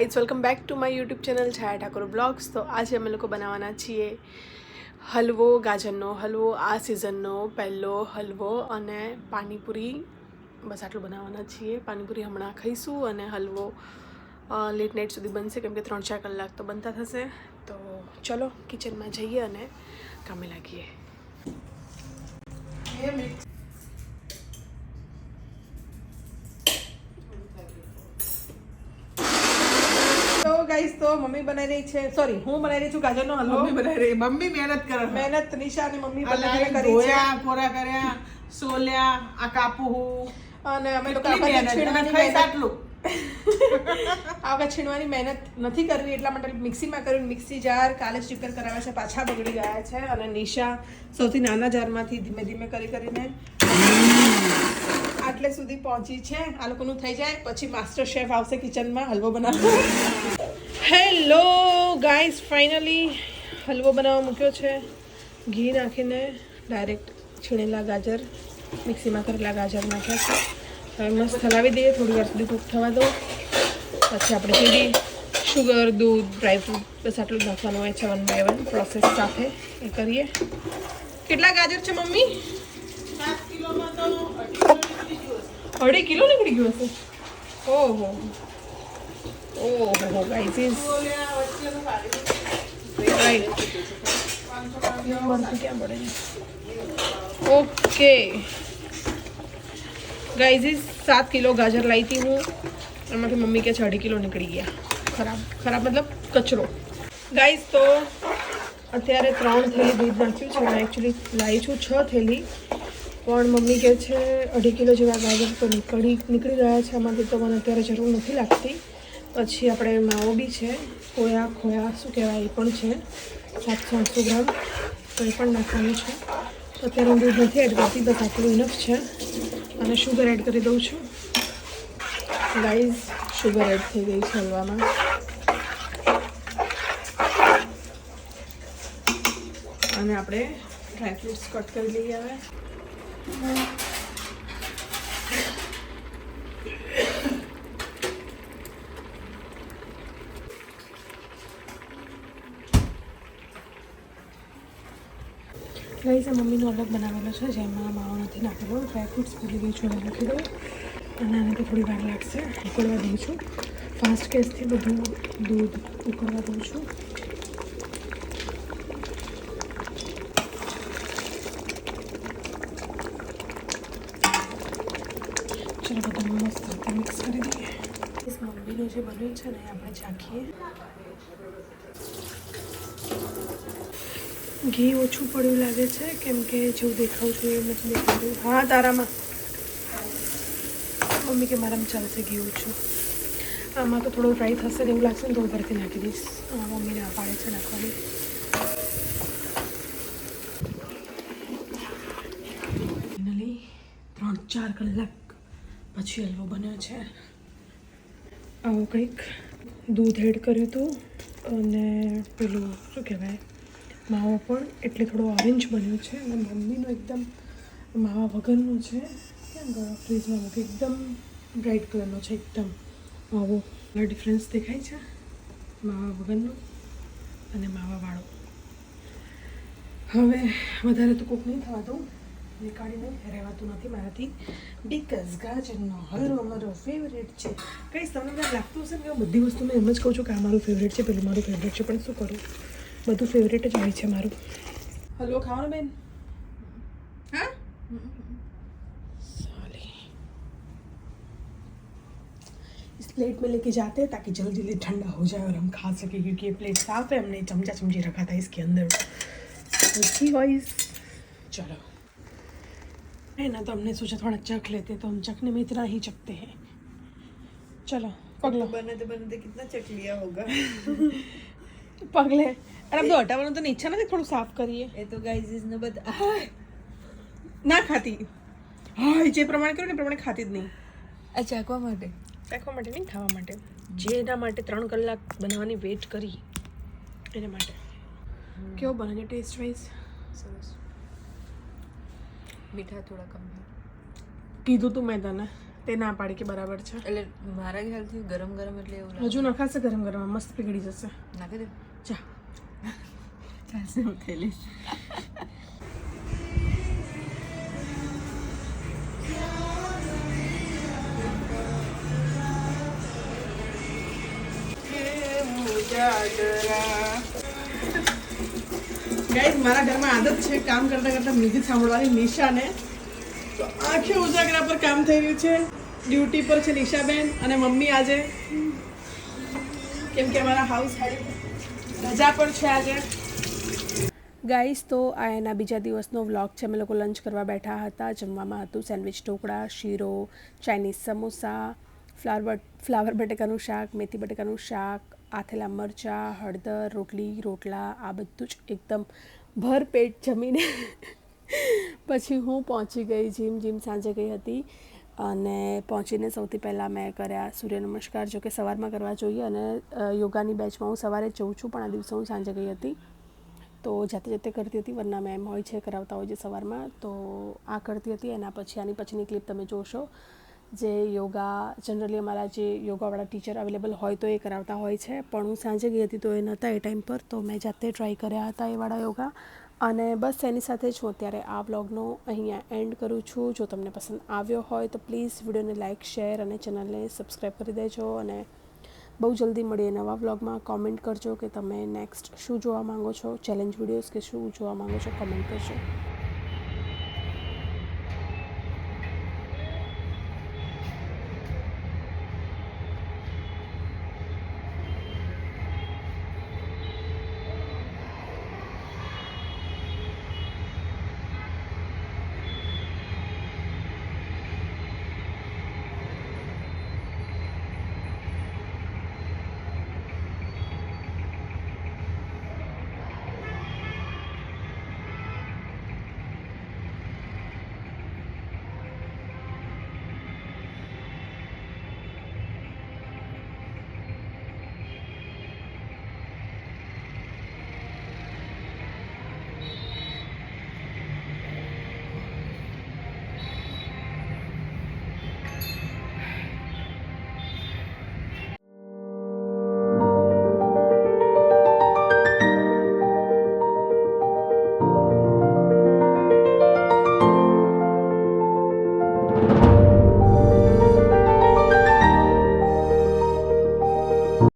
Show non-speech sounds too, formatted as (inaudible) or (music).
Guys welcome back to my YouTube channel Chhaya Thakor vlogs તો આજે અમે લોકો બનાવવાના છીએ હલવો ગાજરનો હલવો, આ સિઝનનો પહેલો હલવો અને પાણીપુરી. બસ આટલું બનાવવાના છીએ. પાણીપુરી હમણાં ખાઈશું અને હલવો લેટ નાઇટ સુધી બનશે, કેમ કે ત્રણ ચાર કલાક તો બનતા થશે. તો ચલો કિચનમાં જઈએ અને કામે લાગીએ. તો મમ્મી બનાવી રહી છે. સોરી હું બનાવી રહી છું ગાજરનો હલવો. મમ્મી બનાવી રહી. મમ્મી મહેનત કરે મહેનત નિશા અને મમ્મી બનાવી કરી છે. કોરા કર્યા સોલ્યા આ કાપવું અને અમે લોકો આટલું આવા છીણવાની મહેનત નથી કરવી એટલા માટે મિક્સીમાં કર્યું. મિક્સી જાર કાલે સ્ટીકર કરાવ્યા છે પાછા બગડી ગયા છે. અને નિશા સૌથી નાના જારમાંથી ધીમે ધીમે કરી કરીને આટલે સુધી પહોંચી છે. આ લોકોનું થઈ જાય પછી માસ્ટર શેફ આવશે કિચનમાં હલવો બનાવવા. હેલો ગાઈઝ ફાઇનલી હલવો બનાવવા મૂક્યો છે. ઘી નાખીને ડાયરેક્ટ છીણેલા ગાજર મિક્સીમાં કરેલા ગાજર નાખ્યા છે. હવે મસ્ત હલાવી દઈએ. થોડી વાર સુધી કૂક થવા દો. પછી આપણે સીધી શુગર દૂધ ડ્રાયફ્રૂટ બસ આટલું નાખવાનું હોય છે વન બાય વન પ્રોસેસ સાથે એ કરીએ. કેટલા ગાજર છે મમ્મી. અઢી કિલો નીકળી ગયું હશે. ઓહો. ઓહો ગાઈઝ ઓકે ગાઈઝીસ સાત કિલો ગાજર લાવી હતી હું. એમાંથી મમ્મી કે અઢી કિલો નીકળી ગયા. ખરાબ ખરાબ મતલબ કચરો. ગાઈઝ તો અત્યારે ત્રણ થેલી દૂધ નાખ્યું છે. મેં એકચ્યુઅલી લાવી છું છ થેલી. પણ મમ્મી કહે છે, અઢી કિલો જેવા ગાજર તો નીકળી નીકળી ગયા છે. આમાંથી તો મને અત્યારે જરૂર નથી લાગતી. પછી આપણે માવો બી છે કોયા ખોયા, શું કહેવાય એ પણ છે, સાતસો આઠસો ગ્રામ તો એ પણ નાખવાનું છે. અત્યારે હું દૂધ નથી એડ કરતી, બસ આટલું ઇનફ છે. અને શુગર એડ કરી દઉં છું. ગાઈઝ શુગર એડ થઈ ગઈ છે હલવામાં. અને આપણે ડ્રાયફ્રૂટ્સ કટ કરી લઈએ હવે. ગાઈઝ આ મમ્મીનો અલગ બનાવેલો છે, જેમાં માવો નથી નાખેલો. ડ્રાયફ્રૂટ્સ ભૂલી ગઈ છું લખી દઉં. અને આનાથી થોડી વાર લાગશે. ઉકળવા દઉં છું. ફાસ્ટ ગેસથી બધું દૂધ ઉકળવા દઉં છું. ચલો બધું મસ્ત મિક્સ કરી દઈએ. મમ્મીનું જે બન્યું છે ને આપણે ચાખીએ. ઘી ઓછું પડ્યું લાગે છે, કેમ કે જેવું દેખાવું છું એવું નથી દેખાતું. હા, તારામાં. મમ્મી કે મારામાં ચાલશે ઘી ઓછું. આમાં તો થોડું ફ્રાય થશે એવું લાગશે ને તો ઉપરથી નાખી દઈશ. મમ્મીને આ પાડે છે નાખવાની. ફાઇનલી ત્રણ ચાર કલાક પછી હલવો બન્યો છે. આવું કંઈક દૂધ એડ કર્યું હતું અને પેલું શું કહેવાય? માવો પણ એટલે થોડો ઓરેન્જ બન્યો છે અને મમ્મીનો એકદમ માવા વગરનો છે. કેમ ગયો ફ્રીજમાં એકદમ બ્રાઇટ કલરનો છે, એકદમ માવો. ડિફરન્સ દેખાય છે માવા વગરનો અને માવાવાળો હવે વધારે તો કોક નહીં થવા દઉં નીકાળીને રહેવાતું નથી મારાથી. બીકઝ ગાજરનો હલવો મારો ફેવરેટ છે. કંઈ તમને લાગતું હશે ને બધી વસ્તુ મેં એમ જ કહું છું કે આ મારું ફેવરેટ છે, પેલું મારું ફેવરેટ છે, પણ શું કરું? બધું ફેવરેટ જ હોય છે મારું હલવો ખાવાનો બેન હા साले इस प्लेट में लेके जाते हैं ताकि जल्दी जल्दी ठंडा हो जाए और हम खा सके क्योंकि ये प्लेट साफ है हमने चमचा चमची रखा था इसके अंदर तो ठीक गाइस चलो है ना तो हमने सोचा थोड़ा चख लेते तो हम चखने में इतना ही चखते हैं चलो पगलो બનાતે બનાતે કિતના ચક લિયા હોગા પગલે. અને બધું હટાવવાનું તો ઈચ્છા નથી થોડું સાફ કરીએ. એ તો ગાઈઝ ઇઝ ને બધા ના ખાતી. હા જે પ્રમાણે કર્યું ને પ્રમાણે ખાતી જ નહીં. આ ચાખવા માટે. ચાખવા માટે નહીં ખાવા માટે. જેના માટે ત્રણ કલાક બનાવવાની વેટ કરી એના માટે. કેવો બને ટેસ્ટ વાઇઝ સરસ. મીઠા થોડા કમ કીધું તું મેં તને. તે ના પાડી કે બરાબર છે. એટલે મારા ખ્યાલથી ગરમ ગરમ એટલે એવું હજુ નખાશે ગરમ ગરમ મસ્ત પીગળી જશે. નાખી દે. જા. ચાલશે હું ખાઈ ગાઈઝ મારા ઘરમાં આદત છે કામ કરતા કરતા મ્યુઝિક સાંભળવાની, નિશાને. તો આખે ઉજાગરા પર કામ થઈ રહ્યું છે. ડ્યુટી પર છે નિશાબેન અને મમ્મી આજે. કેમ કે અમારા હાઉસ રજા પણ છે આજે. ગાઈસ, તો આ એના બીજા દિવસનો વ્લોગ છે. અમે લોકો લંચ કરવા બેઠા હતા. જમવામાં હતું સેન્ડવિચ ઢોકળા, શીરો, ચાઇનીઝ સમોસા, ફ્લાવર ફ્લાવર બટેકાનું શાક, મેથી બટેકાનું શાક, આથેલા મરચાં, હળદર, રોટલી, રોટલા, આ બધું જ એકદમ ભરપેટ જમીને (laughs) પછી હું પહોંચી ગઈ. જીમ જીમ સાંજે ગઈ હતી. અને પહોંચીને સૌથી પહેલાં મેં કર્યા સૂર્ય નમસ્કાર જો કે સવારમાં કરવા જોઈએ અને યોગાની બેચમાં હું સવારે જઉં છું, પણ આ દિવસે હું સાંજે ગઈ હતી. તો જાતે જાતે કરતી હતી, વરના મેમ હોય છે, કરાવતા હોય છે સવારમાં. તો આ કરતી હતી, એના પછી આની પછીની ક્લિપ તમે જોશો. જે યોગા, જનરલી અમારા જે યોગાવાળા ટીચર અવેલેબલ હોય તો એ કરાવતા હોય છે. પણ હું સાંજે ગઈ હતી તો એ નહોતા એ ટાઈમ પર, તો મેં જાતે ટ્રાય કર્યા હતા એવાળા યોગા. અને બસ એની સાથે જ હું અત્યારે આ વ્લોગનો અહીંયા એન્ડ કરું છું. જો તમને પસંદ આવ્યો હોય તો પ્લીઝ વિડીયોને લાઇક શેર અને ચેનલને સબસ્ક્રાઈબ કરી દેજો અને બહુ જલ્દી મળીએ નવા વ્લોગમાં. કોમેન્ટ કરજો કે તમે નેક્સ્ટ શું જોવા માંગો છો? ચેલેન્જ વિડીયોઝ કે શું જોવા માંગો છો? કોમેન્ટ કરજો.